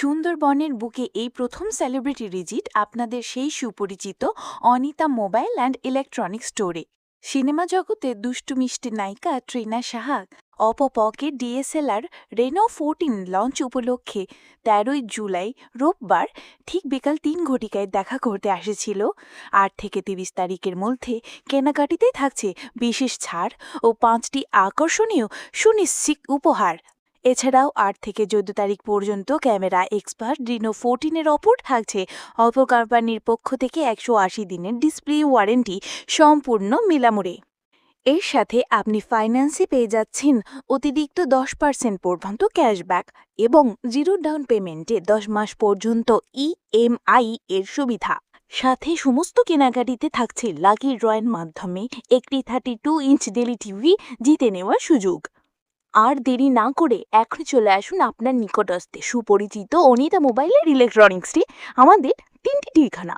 সুন্দরবনের বুকে এই প্রথম সেলিব্রিটি রিজিট আপনাদের সেই সুপরিচিত অনিতা মোবাইল অ্যান্ড ইলেকট্রনিক স্টোরে। সিনেমা জগতে দুষ্টু মিষ্টি নায়িকা ট্রিনা সাহা, অপপকে ডিএসএলআর রেনো ফোরটিন লঞ্চ উপলক্ষে তেরোই জুলাই রোববার ঠিক বিকাল তিন ঘটিকায় দেখা করতে আসেছিল। আট থেকে তিরিশ তারিখের মধ্যে কেনাকাটিতে থাকছে বিশেষ ছাড় ও পাঁচটি আকর্ষণীয় সুনিশ্চিত উপহার। এছাড়াও আট থেকে চোদ্দ তারিখ পর্যন্ত ক্যামেরা এক্সপার্ট ডিনো ফোরটিনের ওপর থাকছে। অল্প কোম্পানির পক্ষ থেকে একশো আশি দিনের ডিসপ্লে ওয়ারেন্টি সম্পূর্ণ মিলামুরে এর সাথে আপনি ফাইন্যান্সে পেয়ে যাচ্ছেন অতিরিক্ত দশ পার্সেন্ট পর্যন্ত ক্যাশব্যাক এবং জিরো ডাউন পেমেন্টে দশ মাস পর্যন্ত ইএমআই এর সুবিধা। সাথে সমস্ত কেনাকাটিতে থাকছে লাকি ড্রয়ের মাধ্যমে একটি থার্টি টু ইঞ্চ ডেলি টিভি জিতে নেওয়ার সুযোগ। আর দেরি না করে এখন চলে আসুন আপনার নিকটস্থে। সুপরিচিত অনিতা মোবাইলের ইলেকট্রনিক্সটি আমাদের তিনটি ঠিকানা।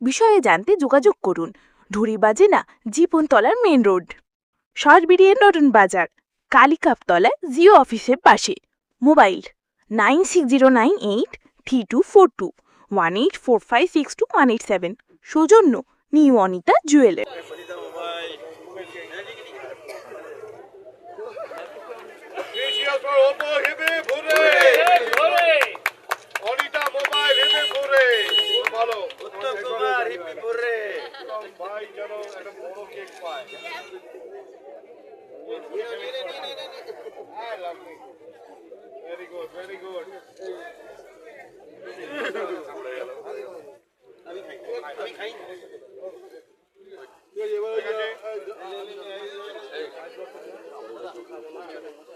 বিষয়ে জানতে যোগাযোগ করুন। ঢুরিবাজে না, জীবনতলার মেন রোড। সরবিরিয়ে নটন বাজার কালিকাপতলা জিও অফিসের পাশে। Mobile nine six zero nine eight three two four two, one eight four five six two one eight seven. সৌজন্য, new Anita jeweller Asia for Oppo Anita mobile হিবে ভুরে। ভালো উত্তম কুমার হিপি পুরে ভাই যেন একটা বড় কেক পায়। ভেরি গুড ভেরি গুড এই এখানে এবার napkin next.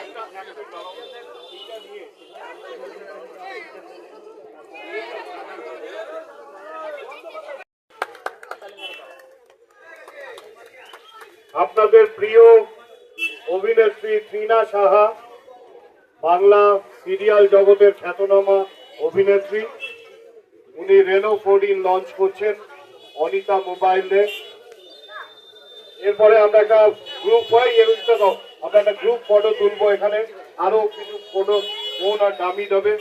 একটা একটা দাও এইটা নিয়ে আপনাদের প্রিয় অভিনেত্রী ত্রিনা সাহা বাংলা সিরিয়াল জগতের খ্যাতনামা অভিনেত্রী। উনি রেনো ফোরটিন লঞ্চ করছেন অনিতা মোবাইলে। এরপরে আমরা একটা গ্রুপ হয় এগুলো দাও আমরা একটা গ্রুপ ফটো তুলবো এখানে। আরও কিছু ফটো ফোন আর দামি দেবে।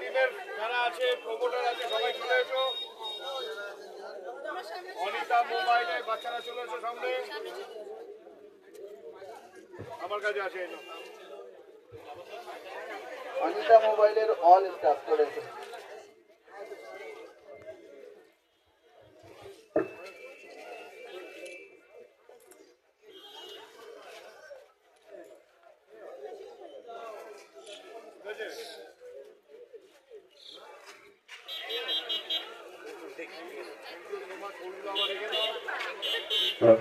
টিমের যারা আছে প্রমোটার আছে, সবাই চলে এসো। অনিতা মোবাইলে বাচ্চারা চলে এসো সামনে। আমার কাছে আছে অনিতা মোবাইলের অল স্টাফ চলে এসো রেখে দাও